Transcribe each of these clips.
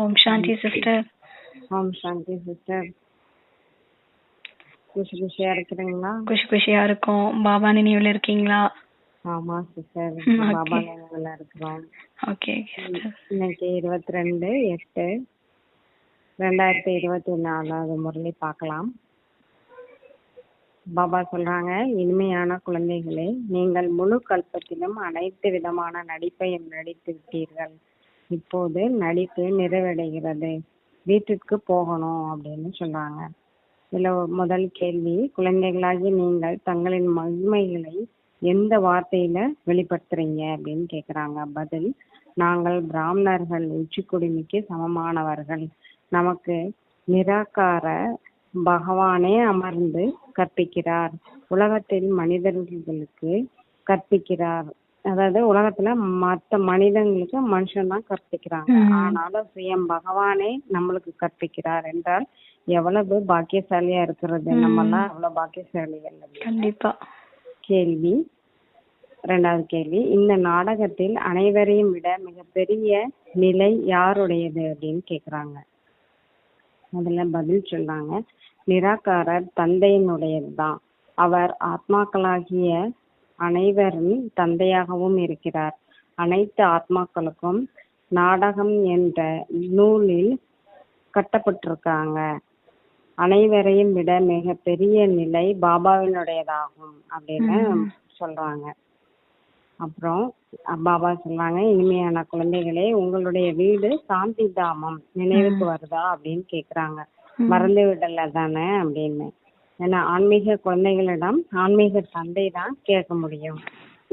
ஓம் சாந்தி sister. ஓம் சாந்தி sister. குஷி குஷியா இருக்கிறீங்களா? குஷி குஷியா இருக்கோம். பாபா நினைவுல இருக்கீங்களா? ஆமா சிஸ்டர். பாபா நினைவுல இருக்கிறோம். ஓகே இன்னைக்கு இருபத்தி ரெண்டு எட்டு. ரெண்டாயிரத்தி இருபத்தி நாலாவது முரளி பார்க்கலாம். பாபா சொல்றாங்க இனிமையான குழந்தைகளே நீங்கள் முழு கல்பத்திலும் அனைத்து விதமான நடிப்பையும் நடித்து விட்டீர்கள். இப்போது நடிப்பு நிறைவடைகிறது. வீட்டிற்கு போகணும் அப்படின்னு சொல்றாங்க இதுல முதல் கேள்வி குழந்தைகளாகி நீங்கள் தங்களின் மகிமைகளை எந்த வார்த்தையில வெளிப்படுத்துறீங்க அப்படின்னு கேக்குறாங்க. பதில் நாங்கள் பிராமணர்கள் உச்சி குடிமைக்கு சமமானவர்கள். நமக்கு நிராகார பகவானே அமர்ந்து கற்பிக்கிறார். உலகத்தில் மனிதர்களுக்கு கற்பிக்கிறார். அதாவது உலகத்துல மத்த மனிதங்களுக்கு மனுஷன் தான் கற்பிக்கிறாங்க. ஆனாலும் சுயம் பகவானே நம்மளுக்கு கற்பிக்கிறார் என்றால் எவ்வளவு பாக்கியசாலியா இருக்கிறது. நம்ம எல்லாம் அவ்வளவு அப்படின்னு. கண்டிப்பா. கேள்வி. ரெண்டாவது கேள்வி. இந்த நாடகத்தில் அனைவரையும் விட மிகப்பெரிய நிலை யாருடையது அப்படின்னு கேக்குறாங்க. அதுல பதில் சொல்றாங்க. நிராகாரர் தந்தையினுடையதுதான். அவர் ஆத்மாக்களாகிய அனைவரின் தந்தையாகவும் இருக்கிறார். அனைத்து ஆத்மாக்களுக்கும் நாடகம் என்ற நூலில் கட்டப்பட்டிருக்காங்க. அனைவரையும் விட மிக பெரிய நிலை பாபாவினுடையதாகும் அப்படின்னு. சொல்றாங்க. அப்புறம் பாபா சொல்றாங்க இனிமையான குழந்தைகளே உங்களுடைய வீடு சாந்தி தாமம். நினைவுக்கு வருதா அப்படின்னு கேக்குறாங்க. மறந்து விடல தானே அப்படின்னு. ஏன்னா ஆன்மீக குழந்தைகளிடம் ஆன்மீக தந்தை தான் கேட்க முடியும்.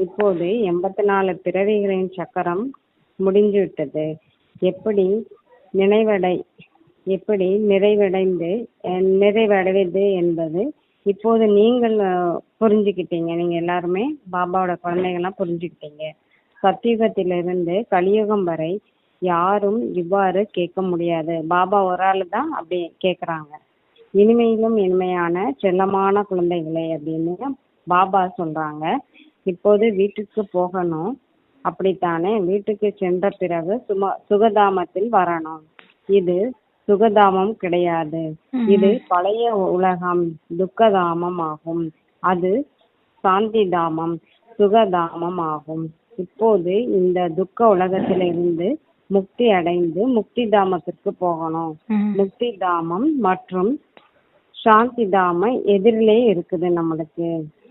இப்போது எண்பத்தி நாலு பிறவிகளின் சக்கரம் முடிஞ்சு விட்டது எப்படி நினைவடை எப்படி நிறைவடைந்து நிறைவடைவது என்பது இப்போது நீங்கள் புரிஞ்சுக்கிட்டீங்க. நீங்க எல்லாருமே பாபாவோட குழந்தைகள்லாம் புரிஞ்சுக்கிட்டீங்க. சத்தியுகத்திலிருந்து கலியுகம் வரை யாரும் இவ்வாறு கேட்க முடியாது. பாபா ஒரு ஆளு தான் அப்படி கேட்குறாங்க. இனிமையிலும் இனிமையான செல்லமான குழந்தைகளே அப்படின்னு பாபா சொல்றாங்க. இப்போது வீட்டுக்கு போகணும். அப்படித்தானே? வீட்டுக்கு சென்ற பிறகு சும சுகதாமத்தில் வரணும். இது சுகதாமம் கிடையாது. இது பழைய உலகம் துக்கதாமம் ஆகும் அது சாந்தி தாமம் சுகதாமம் ஆகும் இப்போது இந்த துக்க உலகத்திலிருந்து முக்தி அடைந்து முக்தி தாமத்திற்கு போகணும். முக்தி தாமம் மற்றும் சாந்தி தாமம் எதிரிலே இருக்குது நம்மளுக்கு.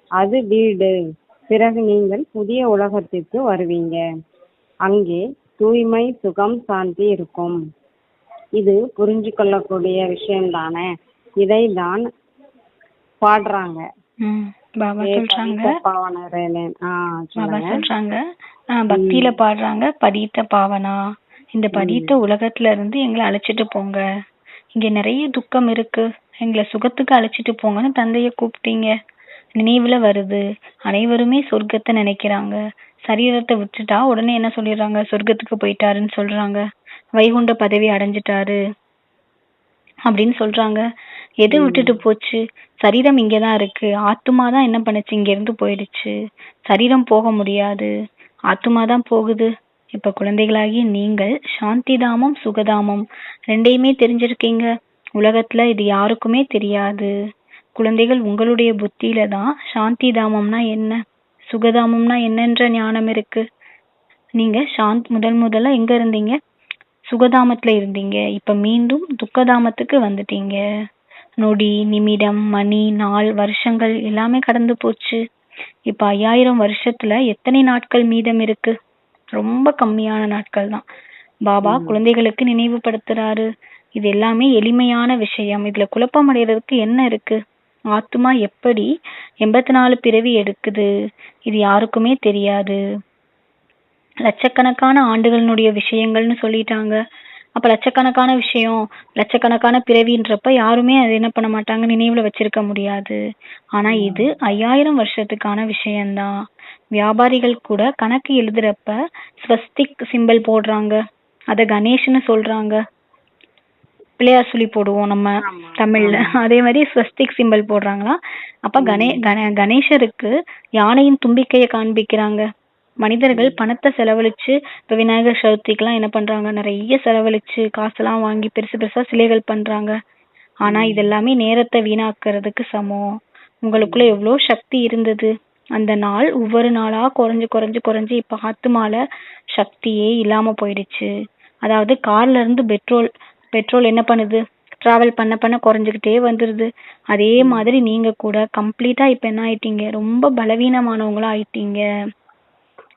அது வீடு. பிறகு நீங்கள் புதிய உலகத்திற்கு வருவீங்க. அங்கே தூய்மை சுகம் சாந்தி இருக்கும். இது புரிஞ்சு கொள்ளக்கூடிய விஷயம் தானே இதை தான் பாடுறாங்க. பாபா சொல்றாங்க. பாபா சொல்றாங்க. பக்தியில பாடுறாங்க. பதீத்த பாவனா. இந்த பதீத்த உலகத்துல இருந்து எங்களை அழைச்சிட்டு போங்க. இங்க நிறைய துக்கம் இருக்கு. எங்களை சுகத்துக்கு அழைச்சிட்டு போங்கன்னு தந்தைய கூப்பிட்டீங்க. நினைவுல வருது. அனைவருமே சொர்க்கத்தை நினைக்கிறாங்க. சரீரத்தை விட்டுட்டா உடனே என்ன சொல்லிடுறாங்க? சொர்க்கத்துக்கு போயிட்டாருன்னு சொல்றாங்க. வைகுண்ட பதவி அடைஞ்சிட்டாரு அப்படின்னு சொல்றாங்க. எது விட்டுட்டு போச்சு? சரீரம் இங்கதான் இருக்கு. ஆத்துமா தான் என்ன பண்ணுச்சு? இங்க இருந்து போயிடுச்சு. சரீரம் போக முடியாது. ஆத்துமா தான் போகுது. இப்ப குழந்தைகளாகிய நீங்கள் சாந்தி தாமம் சுகதாமம் ரெண்டையுமே தெரிஞ்சிருக்கீங்க. உலகத்துல இது யாருக்குமே தெரியாது. குழந்தைகள் உங்களுடைய புத்தியில தான் சாந்தி தாமம்னா என்ன? சுகதாமம்னா என்னன்ற ஞானம் இருக்கு. நீங்க சாந்த் முதல் முதல்ல எங்க இருந்தீங்க? சுகதாமத்துல இருந்தீங்க. இப்ப மீண்டும் துக்கதாமத்துக்கு வந்துட்டீங்க. நொடி நிமிடம் மணி நாள் வருஷங்கள் எல்லாமே கடந்து போச்சு. இப்ப ஐயாயிரம் வருஷத்துல எத்தனை நாட்கள் மீதம் இருக்கு? ரொம்ப கம்மியான நாட்கள் தான் பாபா குழந்தைகளுக்கு நினைவுபடுத்துறாரு. இது எல்லாமே எளிமையான விஷயம். இதுல குழப்பம் அடைறதுக்கு என்ன இருக்கு? ஆத்துமா எப்படி எண்பத்தி நாலு பிறவி எடுக்குது? இது யாருக்குமே தெரியாது. லட்சக்கணக்கான ஆண்டுகளினுடைய விஷயங்கள்னு சொல்லிட்டாங்க. அப்ப லட்சக்கணக்கான விஷயம் லட்சக்கணக்கான பிறவின்றப்ப யாருமே அதை என்ன பண்ண மாட்டாங்க? நினைவுல வச்சிருக்க முடியாது. ஆனா இது ஐயாயிரம் வருஷத்துக்கான விஷயம்தான். வியாபாரிகள் கூட கணக்கு எழுதுறப்ப ஸ்வஸ்திக் சிம்பல் போடுறாங்க. அத கணேஷ்னு சொல்றாங்க. பிள்ளையார் சொல்லி போடுவோம் நம்ம. தமிழ்ல. அதே மாதிரி ஸ்வஸ்திக் சிம்பல் போடுறாங்களா? அப்ப கணே கண கணேசருக்கு யானையின் தும்பிக்கையை காண்பிக்கிறாங்க. மனிதர்கள் பணத்தை செலவழிச்சு இப்ப விநாயகர் சதுர்த்திக்கெல்லாம் என்ன பண்றாங்க? நிறைய செலவழிச்சு காசெல்லாம் வாங்கி பெருசு பெருசா சிலைகள் பண்றாங்க. ஆனா இதெல்லாமே நேரத்தை வீணாக்குறதுக்கு சமம். உங்களுக்குள்ள எவ்வளோ சக்தி இருந்தது. அந்த நாள் ஒவ்வொரு நாளா குறைஞ்சு குறைஞ்சு குறைஞ்சு இப்ப ஆத்துமால சக்தியே இல்லாம போயிடுச்சு. அதாவது கார்ல இருந்து பெட்ரோல் பெட்ரோல் என்ன பண்ணுது? டிராவல் பண்ண பண்ண குறைஞ்சுக்கிட்டே வந்துருது. அதே மாதிரி நீங்க கூட கம்ப்ளீட்டா இப்ப என்ன ஆயிட்டீங்க? ரொம்ப பலவீனமானவங்களா ஆயிட்டீங்க.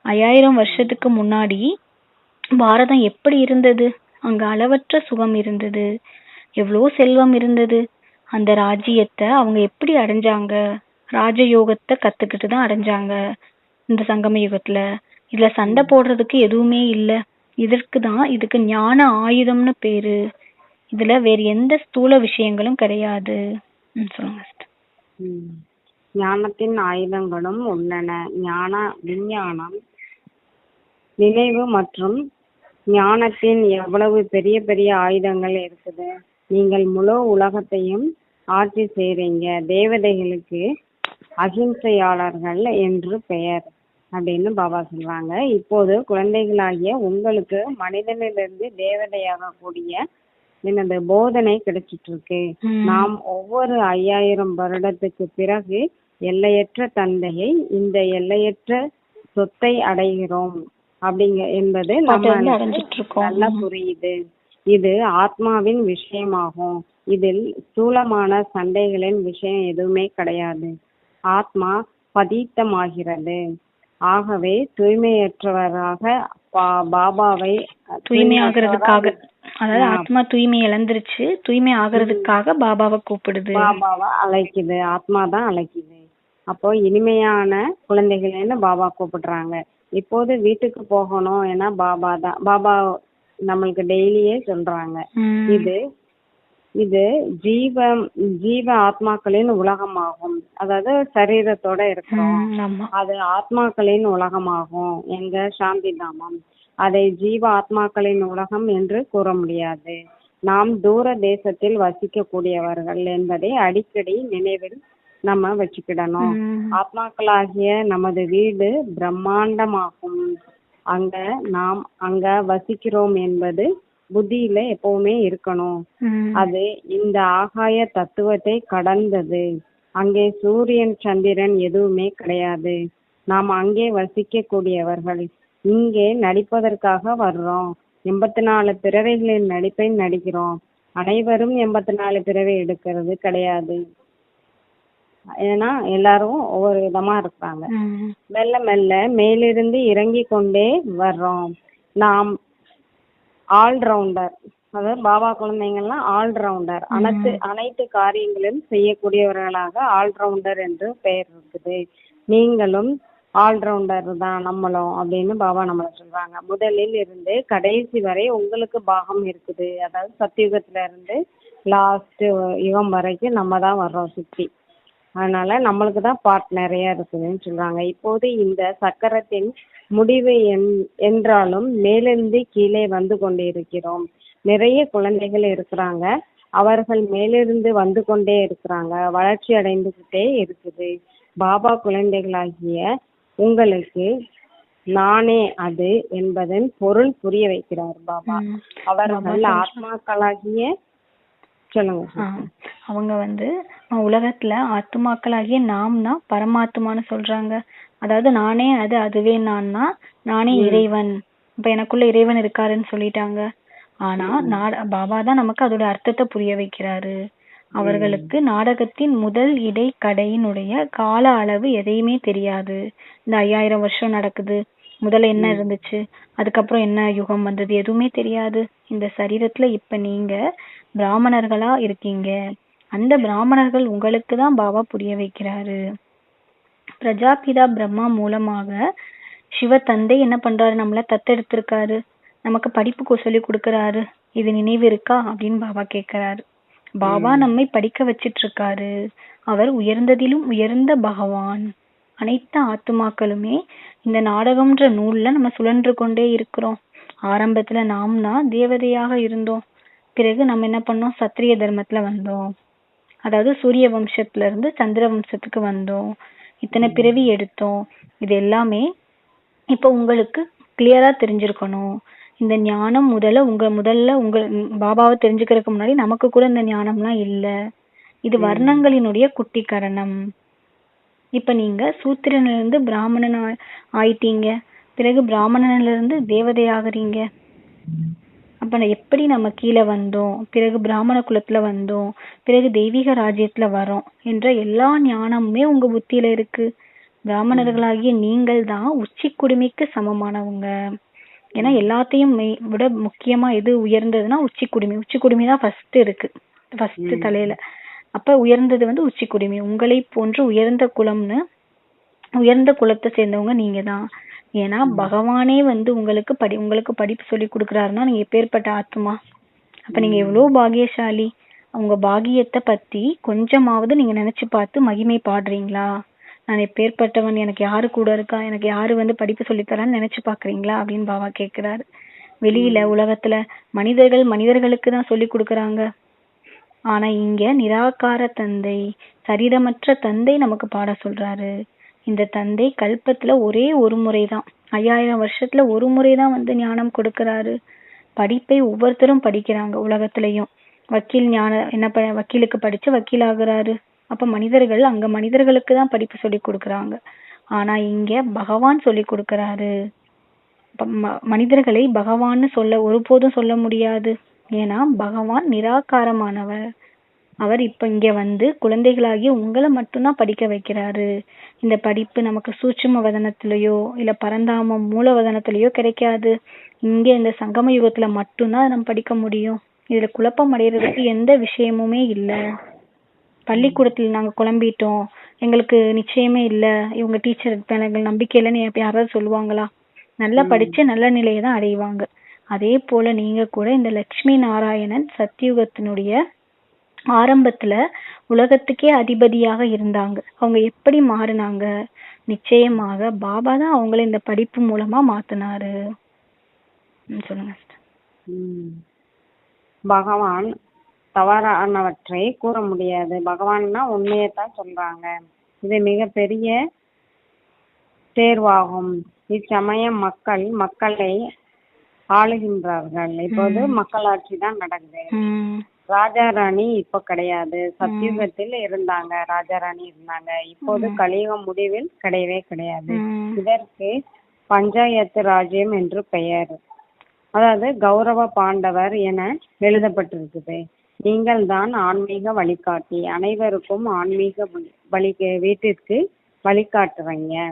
ஐயாயிரம் வருஷத்துக்கு முன்னாடி பாரதம் எப்படி இருந்தது? அங்க அளவற்ற சுகம் இருந்தது. எவ்வளோ செல்வம் இருந்தது? அந்த ராஜ்யத்தை அவங்க எப்படி அடைஞ்சாங்க? ராஜயோகத்தை கத்துக்கிட்டு தான் அடைஞ்சாங்க இந்த சங்கம யுகத்துல. இதுல சண்டை போடுறதுக்கு எதுவுமே இல்ல. இதற்கு தான் இதுக்கு ஞான ஆயுதம்னு பேரு. இதுல வேற எந்த ஸ்தூல விஷயங்களும் கிடையாது சொல்லுங்க ஞானத்தின் ஆயுதங்களும் உள்ளன ஞான விஞ்ஞானம் நினைவு மற்றும் ஞானத்தின் எவ்வளவு பெரிய பெரிய ஆயுதங்கள் இருக்குது? நீங்கள் முழு உலகத்தையும் ஆட்சி செய்றீங்க. தேவதைகளுக்கு அகிம்சையாளர்கள் என்று பெயர் அப்படின்னு பாபா சொல்றாங்க. இப்போது குழந்தைகளாகிய உங்களுக்கு மனிதனிலிருந்து தேவதையாக கூடிய எனது போதனை கிடைச்சிட்டு இருக்கு. நாம் ஒவ்வொரு ஐயாயிரம் வருடத்துக்கு பிறகு எல்லையற்ற தந்தையை இந்த எல்லையற்ற சொத்தை அடைகிறோம் அப்படிங்க என்பது நம்ம நல்லா புரியுது. இது ஆத்மாவின் விஷயமாகும். இதில் ஸ்தூலமான சண்டைகளின் விஷயம் எதுவுமே கிடையாது. ஆத்மா பதீத்தமாகிறது. ஆகவே தூய்மையற்றவராக பா- பாபாவை தூய்மை ஆகுறதுக்காக அதாவது. ஆத்மா தூய்மை இழந்துருச்சு. தூய்மை ஆகுறதுக்காக பாபாவை கூப்பிடுது. பாபாவை அழைக்குது. ஆத்மா தான் அழைக்குது. அப்போ இனிமையான குழந்தைகளேன்னு பாபா கூப்பிடுறாங்க. இப்போது வீட்டுக்கு போகணும் ஏன்னா பாபா தான் பாபா நம்மளுக்கு டெய்லியே சொல்றாங்க. இது இது ஜீவ ஜீவ ஆத்மாக்களின் உலகமாகும். அதாவது சரீரத்தோட இருக்கிறோம். ம், ஆமா. அது ஆத்மாக்களின் உலகமாகும். எங்க சாந்தி தாமம். அதை ஜீவ ஆத்மாக்களின் உலகம் என்று கூற முடியாது. நாம் தூர தேசத்தில் வசிக்கக்கூடியவர்கள் என்பதை அடிக்கடி நினைவில் நம்ம வச்சுக்கிடணும். ஆத்மாக்களாகிய நமது வீடு பிரம்மாண்டமாகும். அங்க நாம் அங்க வசிக்கிறோம் என்பது புத்தியில எப்பவுமே இருக்கணும். அது இந்த ஆகாய தத்துவத்தை கடந்தது. அங்கே சூரியன் சந்திரன் எதுவுமே கிடையாது. நாம் அங்கே வசிக்க கூடியவர்கள் இங்கே நடிப்பதற்காக வர்றோம். எண்பத்தி நாலு பிறவைகளின் நடிப்பை நடிக்கிறோம். அனைவரும் எண்பத்தி நாலு பிறவை எடுக்கிறது கிடையாது. ஏன்னா எல்லாரும் ஒவ்வொரு விதமா இருக்காங்க ம். மெல்ல மெல்ல மேலிருந்து இறங்கி கொண்டே வர்றோம். நாம் ஆல்ரவுண்டர். அதாவது பாபா குழந்தைங்கள்லாம் ஆல்ரவுண்டர். அனைத்து அனைத்து காரியங்களிலும் செய்யக்கூடியவர்களாக ஆல்ரவுண்டர் என்று பெயர் இருக்குது. நீங்களும் ஆல்ரவுண்டர் தான் நம்மளும் அப்படின்னு பாபா நம்மள சொல்றாங்க. முதலில் இருந்து கடைசி வரை உங்களுக்கு பாகம் இருக்குது. அதாவது சத்தியுகத்துல இருந்து லாஸ்ட் யுகம் வரைக்கும் நம்ம தான் வர்றோம் சுற்றி அதனால நம்மளுக்கு தான் பார்ட் நிறைய இருக்குதுன்னு சொல்றாங்க. இப்போது இந்த சக்கரத்தின் முடிவு என் என்றாலும் மேலிருந்து கீழே வந்து கொண்டிருக்கிறோம். நிறைய குழந்தைகள் இருக்கிறாங்க. அவர்கள் மேலிருந்து வந்து கொண்டே இருக்கிறாங்க. வளர்ச்சி அடைந்துகிட்டே இருக்குது. பாபா குழந்தைகளாகிய உங்களுக்கு நானே அது என்பதன் பொருள் புரிய வைக்கிறார் பாபா. அவர்கள் ஆத்மாக்களாகிய சொல்லுங்க. அவங்க வந்து உலகத்துல ஆத்துமாக்களாகிய நாம்னா பரமாத்மான்னு சொல்றாங்க. அதாவது நானே அது அதுவே நான்னா நானே இறைவன். இப்ப எனக்குள்ள இறைவன் இருக்காருன்னு சொல்லிட்டாங்க. ஆனா பாபா தான் நமக்கு அதோட அர்த்தத்தை புரிய வைக்கிறாரு. அவர்களுக்கு நாடகத்தின் முதல் இடை கடையினுடைய கால அளவு எதையுமே தெரியாது. இந்த ஐயாயிரம் வருஷம் நடக்குது. முதல்ல என்ன இருந்துச்சு? அதுக்கப்புறம் என்ன யுகம் வந்தது? எதுவுமே தெரியாது. இந்த சரீரத்துல இப்ப நீங்க பிராமணர்களா இருக்கீங்க. அந்த பிராமணர்கள் உங்களுக்கு தான் பாபா புரிய வைக்கிறாரு. பிரஜாபிதா பிரம்மா மூலமாக சிவ தந்தை என்ன பண்றாரு? நம்மள தத்தெடுத்திருக்காரு. நமக்கு படிப்புக்கு சொல்லி கொடுக்கறாரு. இது நினைவு இருக்கா? அப்படின்னு பாபா கேக்குறாரு பாபா நம்மை படிக்க வச்சிட்டு இருக்காரு அவர் உயர்ந்ததிலும் உயர்ந்த பகவான். அனைத்து ஆத்துமாக்களுமே இந்த நாடகம்ன்ற நூல்ல நம்ம சுழன்று கொண்டே இருக்கிறோம். ஆரம்பத்துல நாம்னா தேவதையாக இருந்தோம். பிறகு நம்ம என்ன பண்ணோம்? சத்திரிய தர்மத்துல வந்தோம். அதாவது சூரிய வம்சத்துல இருந்து சந்திர வம்சத்துக்கு வந்தோம். இத்தனை பிறவி எடுத்தோம். இது எல்லாமே இப்போ உங்களுக்கு கிளியரா தெரிஞ்சிருக்கணும். இந்த ஞானம் முதல்ல உங்க முதல்ல உங்க பாபாவை தெரிஞ்சுக்கிறதுக்கு முன்னாடி நமக்கு கூட இந்த ஞானம்லாம் இல்ல. இது வர்ணங்களினுடைய குட்டிக்கரணம். இப்ப நீங்க சூத்திரன்ல இருந்து பிராமணன் ஆயிட்டீங்க. பிறகு பிராமணன்ல இருந்து தேவதை ஆகுறீங்க அப்ப நான் எப்படி நம்ம கீழே வந்தோம்? பிறகு பிராமண குலத்துல வந்தோம். பிறகு தெய்வீக ராஜ்யத்துல வரோம் என்ற எல்லா ஞானமுமே உங்க புத்தியில இருக்கு. பிராமணர்களாகிய நீங்கள் தான் உச்சி குடுமிக்கு சமமானவங்க. ஏன்னா எல்லாத்தையும் விட முக்கியமா எது உயர்ந்ததுன்னா உச்சி குடுமி உச்சி குடுமி தான் ஃபர்ஸ்ட் இருக்கு. ஃபர்ஸ்ட் தலையில. அப்ப உயர்ந்தது வந்து உச்சி குடுமி உங்களை போன்று உயர்ந்த குலம்னு உயர்ந்த குலத்தை சேர்ந்தவங்க நீங்க தான் ஏன்னா பகவானே வந்து உங்களுக்கு படி உங்களுக்கு படிப்பு சொல்லி கொடுக்குறாருன்னா நீங்க எப்பேற்பட்ட ஆத்மா? அப்ப நீங்க எவ்வளவு பாக்கியசாலி? உங்க பாக்கியத்தை பத்தி கொஞ்சமாவது நீங்க நினைச்சு பார்த்து மகிமை பாடுறீங்களா? நான் எப்பேற்பட்டவன் எனக்கு யாரு கூட இருக்கா எனக்கு யாரு வந்து படிப்பு சொல்லித்தரான்னு நினைச்சு பாக்குறீங்களா அப்படின்னு பாபா கேக்குறாரு வெளியில உலகத்துல மனிதர்கள் மனிதர்களுக்கு தான் சொல்லி கொடுக்கறாங்க. ஆனா இங்க நிராகார தந்தை சரீரமற்ற தந்தை நமக்கு பாட சொல்றாரு. இந்த தந்தை கல்பத்துல ஒரே ஒரு முறைதான் ஐயாயிரம் வருஷத்துல ஒரு முறைதான் வந்து ஞானம் கொடுக்கறாரு. படிப்பை ஒவ்வொருத்தரும் படிக்கிறாங்க உலகத்திலையும். வக்கீல் ஞான என்ன ப வக்கீலுக்கு படிச்சு வக்கீல் ஆகுறாரு. அப்ப மனிதர்கள் அங்க மனிதர்களுக்கு தான் படிப்பு சொல்லி கொடுக்குறாங்க. ஆனா இங்க பகவான் சொல்லி கொடுக்கறாரு. ம- மனிதர்களை பகவான்னு சொல்ல ஒருபோதும் சொல்ல முடியாது. ஏன்னா பகவான் நிராகாரமானவர். அவர் இப்ப இங்க வந்து குழந்தைகளாகிய உங்களை மட்டும்தான் படிக்க வைக்கிறாரு. இந்த படிப்பு நமக்கு சூட்சும வதனத்திலேயோ இல்ல பரந்தாமம் மூலவதனத்திலேயோ கிடைக்காது. இங்க இந்த சங்கம யுகத்துல மட்டும்தான் நம்ம படிக்க முடியும். இதுல குழப்பம் அடையறதுக்கு எந்த விஷயமுமே இல்லை. பள்ளிக்கூடத்துல நாங்க குழம்பிட்டோம். எங்களுக்கு நிச்சயமே இல்ல. இவங்க டீச்சர் எனக்கு நம்பிக்கை இல்லைன்னு யாராவது சொல்லுவாங்களா? நல்லா படிச்சு நல்ல நிலையை தான் அடைவாங்க. அதே போல நீங்க கூட இந்த லட்சுமி நாராயணன் சத்தியுகத்தினுடைய ஆரம்பத்துல உலகத்துக்கே அதிபதியாக இருந்தாங்க. அவங்க எப்படி மாறினாங்க? நிச்சயமாக பாபா தான் அவங்கள இந்த படிப்பு மூலமா மாத்துனாரு. சொல்லுங்க. பகவான் தவறானவற்றை கூற முடியாது. பகவான்னா உண்மையைத்தான் சொல்றாங்க. இது மிகப்பெரிய தேர்வாகும். இச்சமயம் மக்கள் மக்களை ஆளுகின்றார்கள். இப்போது மக்களாட்சி தான் நடக்குது. ராஜா ராணி இப்ப கிடையாது. சத்தியுகத்தில் இருந்தாங்க. ராஜா ராணி இருந்தாங்க. இப்போது கலியுகம் முடிவில் கிடையவே கிடையாது. இதற்கு பஞ்சாயத்து ராஜ்யம் என்று பெயர். அதாவது கௌரவ பாண்டவர் என எழுதப்பட்டிருக்குது. நீங்கள் தான் ஆன்மீக வழிகாட்டி. அனைவருக்கும் ஆன்மீக வழி- வழி வீட்டிற்கு வழிகாட்டுறீங்க.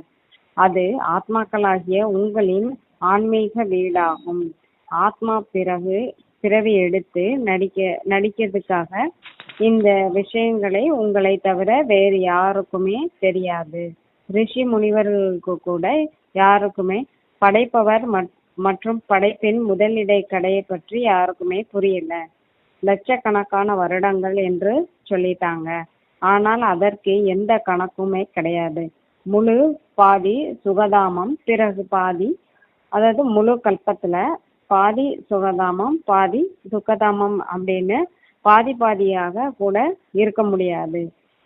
அது ஆத்மாக்களாகிய உங்களின் ஆன்மீக வீடாகும். ஆத்மா பிறகு பிறவி எடுத்து நடிக்க நடிக்கிறதுக்காக இந்த விஷயங்களை உங்களை தவிர வேறு யாருக்குமே தெரியாது. ரிஷி முனிவர்களுக்கு கூட யாருக்குமே படைப்பவர் மற்றும் படைப்பின் முதலிடை கடையை பற்றி யாருக்குமே புரியல. லட்சக்கணக்கான வருடங்கள் என்று சொல்லிட்டாங்க. ஆனால் அதற்கு எந்த கணக்குமே கிடையாது. முழு பாதி சுகதாமம் பிறகு பாதி அதாவது முழு கல்பத்துல பாதி சுகதாமம் பாதி சுகதாமம் அப்படின்னு பாதி பாதியாக கூட இருக்க முடியாது.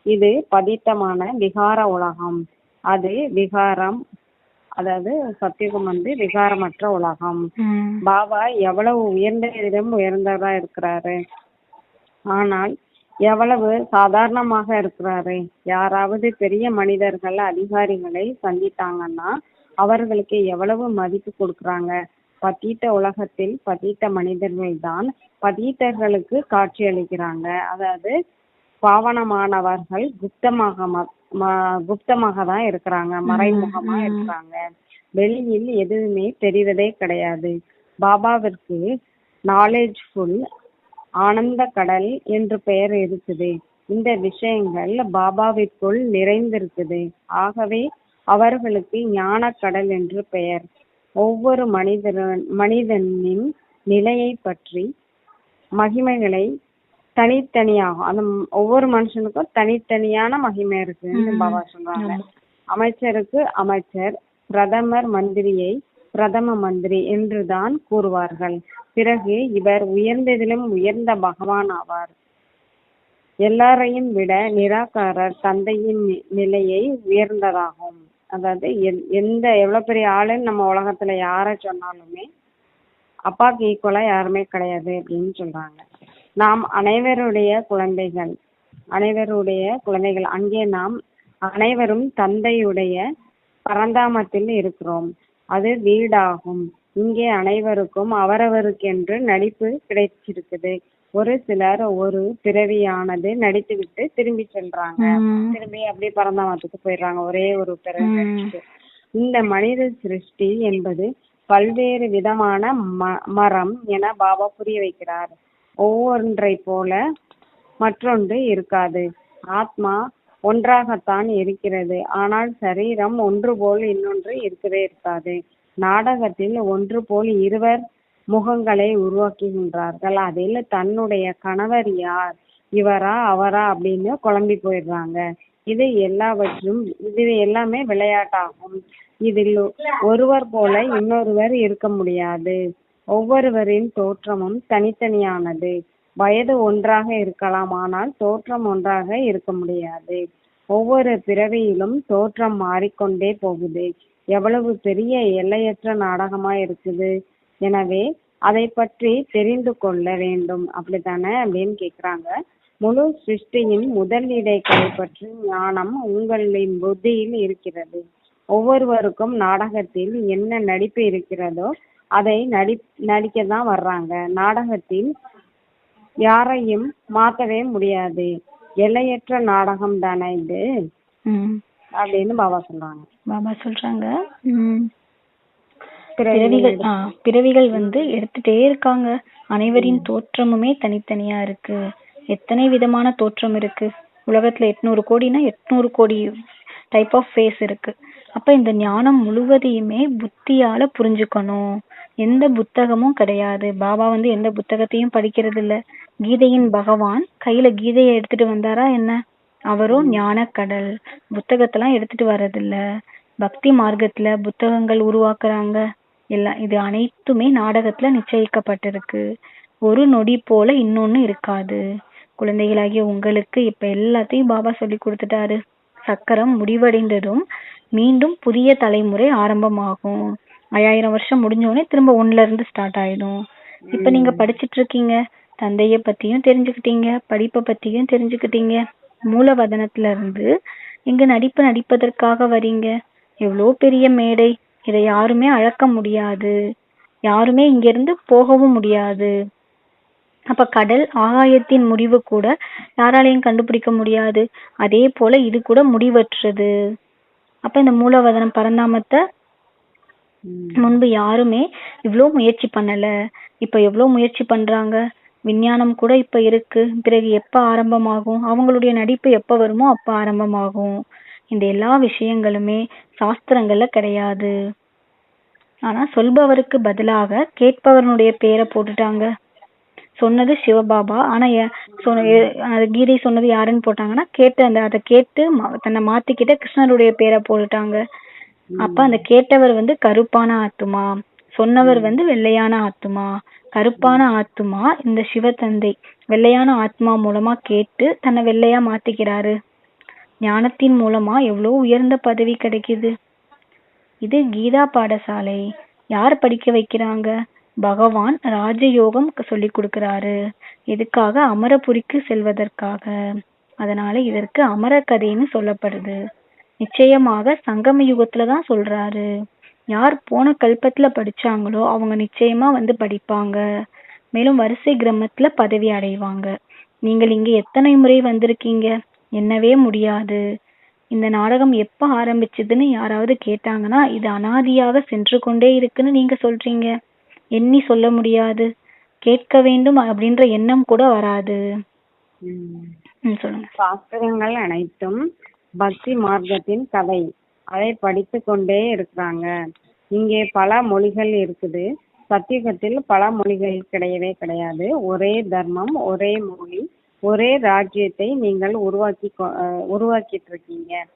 இது பதித்தமான விகார உலகம். அது விகாரம் அதாவது சத்தியுகம் வந்து விகாரமற்ற உலகம். பாபா எவ்வளவு உயர்ந்ததிலும் உயர்ந்தவரா இருக்கிறாரு. ஆனால் எவ்வளவு சாதாரணமாக இருக்கிறாரு. யாராவது பெரிய மனிதர்கள் அதிகாரிகளை சந்தித்தாங்கன்னா அவர்களுக்கு எவ்வளவு மதிப்பு கொடுக்கறாங்க? பதீத்த உலகத்தில் பதீத்த மனிதர்கள் தான் பதீத்தர்களுக்கு காட்சி அளிக்கிறாங்க அதாவது பாவனமானவர்கள் குப்தமாக குப்தமாக தான் இருக்கிறாங்க மறைமுகமா இருக்கிறாங்க. வெளியில் எதுவுமே தெரிவதே கிடையாது. பாபாவிற்கு நாலேஜ்ஃபுல் ஆனந்த கடல் என்று பெயர் இருக்குது. இந்த விஷயங்கள் பாபாவிற்குள் நிறைந்திருக்குது. ஆகவே அவர்களுக்கு ஞான கடல் என்று பெயர். ஒவ்வொரு மனிதன் மனிதனின் நிலையை பற்றி மகிமைகளை தனித்தனியாகும். அந்த ஒவ்வொரு மனுஷனுக்கும் தனித்தனியான மகிமை இருக்குன்னு பாபா சொல்றாங்க. அமைச்சருக்கு அமைச்சர் பிரதமர் மந்திரியை பிரதம மந்திரி என்றுதான் கூறுவார்கள். பிறகு இவர் உயர்ந்ததிலும் உயர்ந்த பகவான் ஆவார். எல்லாரையும் விட நிராகாரர் தந்தையின் நிலையை உயர்ந்ததாகும். அதாவது எந்- எந்த எவ்வளவு பெரிய ஆளுன்னு நம்ம உலகத்துல யாரை சொன்னாலுமே அப்பாவுக்கு ஈக்குவலா யாருமே கிடையாது அப்படின்னு சொல்றாங்க. நாம் அனைவருடைய குழந்தைகள் அனைவருடைய குழந்தைகள். அங்கே நாம் அனைவரும் தந்தையுடைய பரந்தாமத்தில் இருக்கிறோம். அது வீடாகும். இங்கே அனைவருக்கும் அவரவருக்கென்று நடிப்பு கிடைச்சிருக்குது ஒரு சிலர் ஒரு பிறவியானது நடித்துவிட்டு திரும்பி செல்றாங்க. திரும்பி அப்படியே பரந்தாமத்துக்கு போயிடுறாங்க. ஒரே ஒரு பிறவி இந்த மனித சிருஷ்டி என்பது பல்வேறு விதமான ம மரம் என பாபா புரிய வைக்கிறார். ஒவ்வொன்றை போல மற்றொன்று இருக்காது. ஆத்மா ஒன்றாகத்தான் இருக்கிறது. ஆனால் சரீரம் ஒன்று போல் இன்னொன்று இருக்கவே இருக்காது. நாடகத்தில் ஒன்று போல் இருவர் முகங்களை உருவாக்குகின்றார்கள். அதில் தன்னுடைய கணவர் யார்? இவரா அவரா அப்படின்னு குழம்பி போயிடுறாங்க. இது எல்லாவற்றும் இது எல்லாமே விளையாட்டாகும். இதில் ஒருவர் போல இன்னொருவர் இருக்க முடியாது. ஒவ்வொருவரின் தோற்றமும் தனித்தனியானது. வயது ஒன்றாக இருக்கலாம் ஆனால் தோற்றம் ஒன்றாக இருக்க முடியாது. ஒவ்வொரு பிறவியிலும் தோற்றம் மாறிக்கொண்டே போகுது. எவ்வளவு பெரிய எல்லையற்ற நாடகமா இருக்குது. எனவே அதை பற்றி தெரிந்து கொள்ள வேண்டும். அப்படித்தானே அப்படின்னு கேக்குறாங்க. முழு சிருஷ்டியின் முதல் இடைக்கலை பற்றி ஞானம் உங்களின் புத்தியில் இருக்கிறது. ஒவ்வொருவருக்கும் நாடகத்தில் என்ன நடிப்பு இருக்கிறதோ அதை நடி நடிக்க தான் வர்றாங்க. நாடகத்தில் யாரையும் மாத்தவே முடியாது. எல்லையற்ற நாடகம் தானே இது? ம். அப்படின்னு பாபா சொல்றாங்க. பாபா சொல்றாங்க. ம். பிறவிகள் பிறவிகள் வந்து எடுத்துட்டே இருக்காங்க. அனைவரின் தோற்றமுமே தனித்தனியா இருக்கு. எத்தனை விதமான தோற்றம் இருக்கு? உலகத்துல எட்நூறு கோடினா எட்நூறு கோடி டைப் ஆஃப் ஃபேஸ் இருக்கு. அப்ப இந்த ஞானம் முழுவதையுமே புத்தியால புரிஞ்சுக்கணும். எந்த புத்தகமும் கிடையாது. பாபா வந்து எந்த புத்தகத்தையும் படிக்கிறது இல்ல கீதையின் பகவான் கையில கீதையை எடுத்துட்டு வந்தாரா என்ன? அவரும் ஞானக்கடல். புத்தகத்தெல்லாம் எடுத்துட்டு வர்றதில்ல. பக்தி மார்க்கத்துல புத்தகங்கள் உருவாக்குறாங்க. எல்லாம் இது அனைத்துமே நாடகத்துல நிச்சயிக்கப்பட்டிருக்கு. ஒரு நொடி போல இன்னொன்னு இருக்காது. குழந்தைகளாகிய உங்களுக்கு இப்ப எல்லாத்தையும் பாபா சொல்லி கொடுத்துட்டாரு. சக்கரம் முடிவடைந்ததும் மீண்டும் புதிய தலைமுறை ஆரம்பமாகும். ஐயாயிரம் வருஷம் முடிஞ்ச உடனே திரும்ப ஒண்ணுல இருந்து ஸ்டார்ட் ஆயிடும். இப்ப நீங்க படிச்சிட்டு இருக்கீங்க தந்தைய பத்தியும் தெரிஞ்சுக்கிட்டீங்க. படிப்பை பத்தியும் தெரிஞ்சுக்கிட்டீங்க. மூலவதனத்துல இருந்து இங்க நடிப்பு நடிப்பதற்காக வரீங்க எவ்வளோ பெரிய மேடை. இதை யாருமே அளக்க முடியாது. யாருமே இங்க இருந்து போகவும் முடியாது. அப்ப கடல் ஆகாயத்தின் முடிவு கூட யாராலையும் கண்டுபிடிக்க முடியாது. அதே போல இது கூட முடிவற்றது. அப்ப இந்த மூலவதனம் பரந்தாமத்தை. முன்பு யாருமே இவ்ளோ முயற்சி பண்ணல. இப்ப எவ்ளோ முயற்சி பண்றாங்க? விஞ்ஞானம் கூட இப்ப இருக்கு. பிறகு எப்ப ஆரம்பமாகும்? அவங்களுடைய நடிப்பு எப்ப வருமோ அப்ப ஆரம்பமாகும். இந்த எல்லா விஷயங்களுமே சாஸ்திரங்கள்ல கிடையாது. ஆனா சொல்பவருக்கு பதிலாக கேட்பவனுடைய பேரை போட்டுட்டாங்க. சொன்னது சிவபாபா. ஆனா சொன்ன- அது கீதை சொன்னது யாருன்னு போட்டாங்கன்னா கேட்டு அந்த அதை கேட்டு தன்னை மாத்திக்கிட்ட கிருஷ்ணருடைய பேரை போட்டுட்டாங்க. அப்ப அந்த கேட்டவர் வந்து கருப்பான ஆத்துமா சொன்னவர் வந்து வெள்ளையான ஆத்துமா கருப்பான ஆத்துமா இந்த சிவதந்தை வெள்ளையான ஆத்மா மூலமா கேட்டு தன்னை வெள்ளையா மாத்திக்கிறாரு. ஞானத்தின் மூலமா எவ்வளவு உயர்ந்த பதவி கிடைக்குது. இது கீதா பாடசாலை. யார் படிக்க வைக்கிறாங்க? பகவான் ராஜயோகம் சொல்லி கொடுக்கறாரு. எதுக்காக அமரபுரிக்கு செல்வதற்காக. அதனால இதற்கு அமர கதைன்னு சொல்லப்படுது. நிச்சயமாக சங்கம யுகத்துல தான் சொல்றாரு. யார் போன கல்பத்துல படிச்சாங்களோ அவங்க நிச்சயமா வந்து படிப்பாங்க. மேலும் வரிசை கிரமத்துல பதவி அடைவாங்க. நீங்கள் இங்க எத்தனை முறை வந்திருக்கீங்க? எண்ணவே முடியாது. இந்த நாடகம் எப்ப ஆரம்பிச்சதுன்னு யாராவது கேட்டாங்கன்னா இது அனாதியாக சென்று கொண்டே இருக்குன்னு நீங்க சொல்றீங்க. எண்ணி சொல்ல முடியாது. கேட்க வேண்டும் அப்படின்ற எண்ணம் கூட வராது. சொல்லுங்க. சாஸ்திரங்கள் அனைத்தும் பக்தி மார்க்கத்தின் கதை. அதை படித்து கொண்டே இருக்கிறாங்க. இங்கே பல மொழிகள் இருக்குது. சத்தியுகத்தில் பல மொழிகள் கிடையவே கிடையாது. ஒரே தர்மம் ஒரே மொழி ஒரே ராஜ்யத்தை நீங்கள் உருவாக்கி கொ- உருவாக்கிட்டு இருக்கீங்க.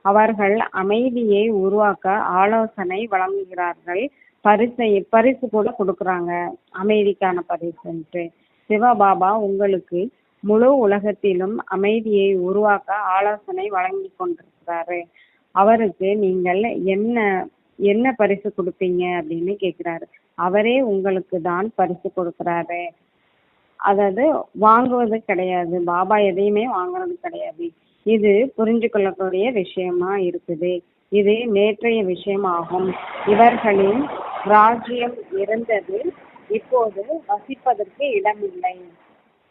அவர்கள் அமைதியை உருவாக்க ஆலோசனை வழங்குகிறார்கள். பரிசை பரிசு கூட கொடுக்குறாங்க. அமைதிக்கான பரிசுன்ட்டு சிவபாபா உங்களுக்கு முழு உலகத்திலும் அமைதியை உருவாக்க ஆலோசனை வழங்கி கொண்டிருக்கிறாரு. அவருக்கு நீங்கள் என்ன என்ன பரிசு கொடுப்பீங்க அப்படின்னு கேக்குறாரு அவரே உங்களுக்கு தான் பரிசு கொடுக்கிறாரு. அதாவது வாங்குவது கிடையாது. பாபா எதையுமே வாங்குறது கிடையாது. இது புரிஞ்சு கொள்ளக்கூடிய விஷயமா இருக்குது. இது நேற்றைய விஷயமாகும். இவர்களின் ராஜ்யம் இருந்தது. இப்போது வசிப்பதற்கு இடமில்லை.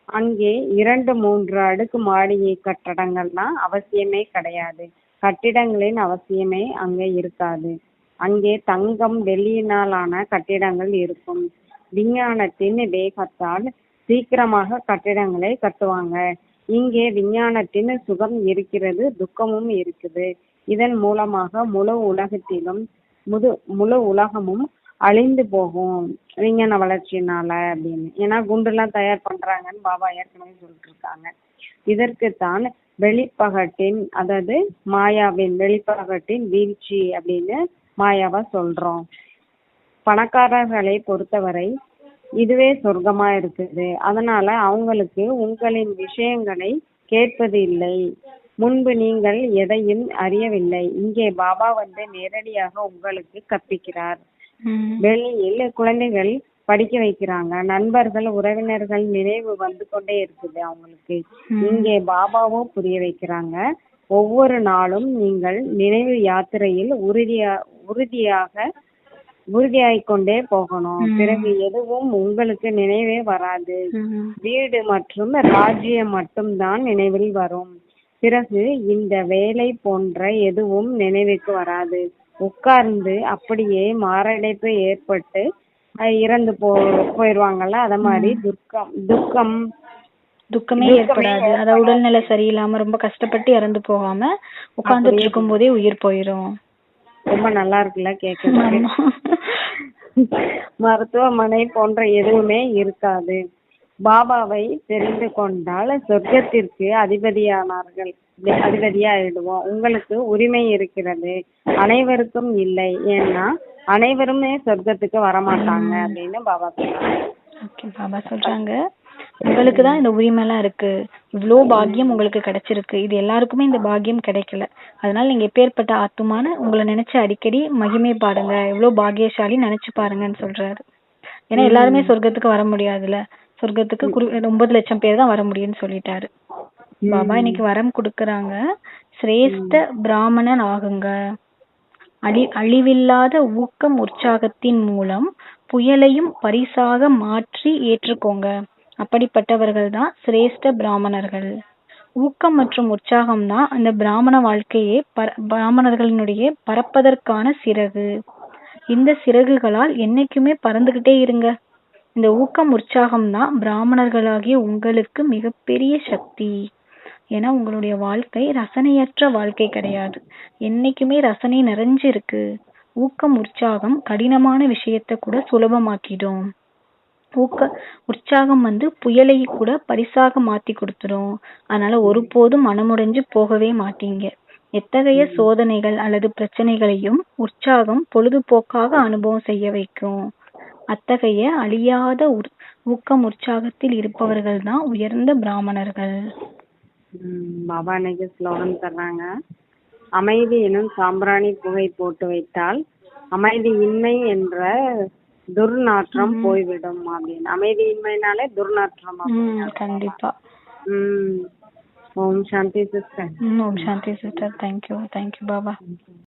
அங்கே இரண்டு மூன்று அடுக்கு மாடிகை கட்டடங்கள்லாம் அவசியமே கிடையாது. கட்டிடங்களின் அவசியமே அங்கே இருக்காது. அங்கே தங்கம் வெள்ளியினாலான கட்டிடங்கள் இருக்கும். விஞ்ஞானத்தின் வேகத்தால் சீக்கிரமாக கட்டிடங்களை கட்டுவாங்க. இங்கே விஞ்ஞானத்தின் சுகம் இருக்கிறது துக்கமும் இருக்குது. இதன் மூலமாக முழு உலகத்திலும் முது முழு உலகமும் அழிந்து போகும். விஞ்ஞான வளர்ச்சியினால அப்படின்னு. ஏன்னா குண்டுலாம் தயார் பண்றாங்கன்னு பாபா ஏற்கனவே சொல்லிட்டு இருக்காங்க இதற்குத்தான் வெளிப்பகட்டின் அதாவது மாயாவின் வெளிப்பகட்டின் வீழ்ச்சி அப்படின்னு மாயாவா சொல்றோம். பணக்காரர்களை பொறுத்தவரை இதுவே சொர்க்கமா இருக்குது. அதனால அவங்களுக்கு உங்களின் விஷயங்களை கேட்பது இல்லை. முன்பு நீங்கள் எதையும் அறியவில்லை. இங்கே பாபா வந்து நேரடியாக உங்களுக்கு கற்பிக்கிறார். வெளியில் குழந்தைகள் படிக்க வைக்கிறாங்க. நண்பர்கள் உறவினர்கள் நினைவு வந்து கொண்டே இருக்குது அவங்களுக்கு. இங்கே பாபாவும் புரிய வைக்கிறாங்க. ஒவ்வொரு நாளும் நீங்கள் நினைவு யாத்திரையில் உறுதியா உறுதியாக உறுதியாகிக் கொண்டே போகணும் பிறகு எதுவும் உங்களுக்கு நினைவே வராது. வீடு மற்றும் ராஜ்யம் மட்டும்தான் நினைவில் வரும். பிறகு இந்த வேலை போன்ற எதுவும் நினைவுக்கு வராது. உட்கார்ந்து அப்படியே மாரடைப்பு ஏற்பட்டு இறந்து போ போயிடுவாங்கல்ல அத மாதிரி துக்கம் துக்கம். துக்கமே ஏற்படாது. அதாவது உடல்நிலை சரியில்லாம ரொம்ப கஷ்டப்பட்டு இறந்து போகாம உட்கார்ந்துட்டு இருக்கும் போதே உயிர் போயிரும். ரொம்ப நல்லா இருக்குல்ல கேட்க மருத்துவமனை போன்ற எதுவுமே இருக்காது. பாபாவை தெரிந்து கொண்டால் சொர்க்கத்திற்கு அதிபதியானார்கள். அதிபதியாயிடுவோம். உங்களுக்கு உரிமை இருக்கிறது. அனைவருக்கும் இல்லை. ஏன்னா அனைவருமே சொர்க்கத்துக்கு வரமாட்டாங்க அப்படின்னு பாபா சொல்றாங்க. ஓகே பாபா சொல்றாங்க. உங்களுக்கு தான் இந்த உரிமை எல்லாம் இருக்கு. இவ்ளோ பாக்கியம் உங்களுக்கு கிடைச்சிருக்கு. இது எல்லாருக்குமே இந்த பாக்கியம் கிடைக்கல. அதனால நீங்க எப்பேற்பட்ட ஆத்துமான உங்களை நினைச்சு அடிக்கடி மகிமை பாடுங்க எவ்வளவு பாக்கியசாலி நினைச்சு பாருங்கன்னு சொல்றாரு. ஏன்னா எல்லாருமே சொர்க்கத்துக்கு வர முடியாதுல்ல. சொர்க்கத்துக்கு குறி ஒன்பது லட்சம் பேர் தான் வர முடியும்னு சொல்லிட்டாரு. பாபா இன்னைக்கு வரம் கொடுக்கறாங்க. சிரேஷ்ட பிராமணன் ஆகுங்க. அழி அழிவில்லாத ஊக்கம் உற்சாகத்தின் மூலம் புயலையும் பரிசாக மாற்றி ஏற்றுக்கோங்க. அப்படிப்பட்டவர்கள் தான் சிரேஷ்ட பிராமணர்கள். ஊக்கம் மற்றும் உற்சாகம் தான் அந்த பிராமண வாழ்க்கையே பர பிராமணர்களினுடைய பறப்பதற்கான சிறகு. இந்த சிறகுகளால் என்னைக்குமே பறந்துகிட்டே இருங்க. இந்த ஊக்கம் உற்சாகம் தான் பிராமணர்களாகிய உங்களுக்கு மிகப்பெரிய சக்தி. ஏன்னா உங்களுடைய வாழ்க்கை ரசனையற்ற வாழ்க்கை கிடையாது. என்னைக்குமே ரசனை நிறைஞ்சு இருக்கு ஊக்கம் உற்சாகம் கடினமான விஷயத்த கூட சுலபமாக்கிடும். ஊக்க உற்சாகம் வந்து புயலை கூட பரிசாக மாத்தி கொடுத்துரும். அதனால ஒருபோதும் மனமுடைஞ்சு போகவே மாட்டீங்க. எத்தகைய சோதனைகள் அல்லது பிரச்சனைகளையும் உற்சாகம் பொழுதுபோக்காக அனுபவம் செய்ய வைக்கும். அத்தகைய அழியாத ஊக்கம் உற்சாகத்தில் இருப்பவர்கள் தான் உயர்ந்த பிராமணர்கள். பாபா இன்னைக்கு ஸ்லோகன் தர்றாங்க. அமைதி எனும் சாம்பிராணி புகை போட்டு வைத்தால் அமைதியின்மை என்ற துர்நாற்றம் போய்விடும் அப்படின்னு. அமைதியின்மைனாலே துர்நாற்றம் கண்டிப்பா. Om Shanti sister Om Shanti sister thank you thank you Baba.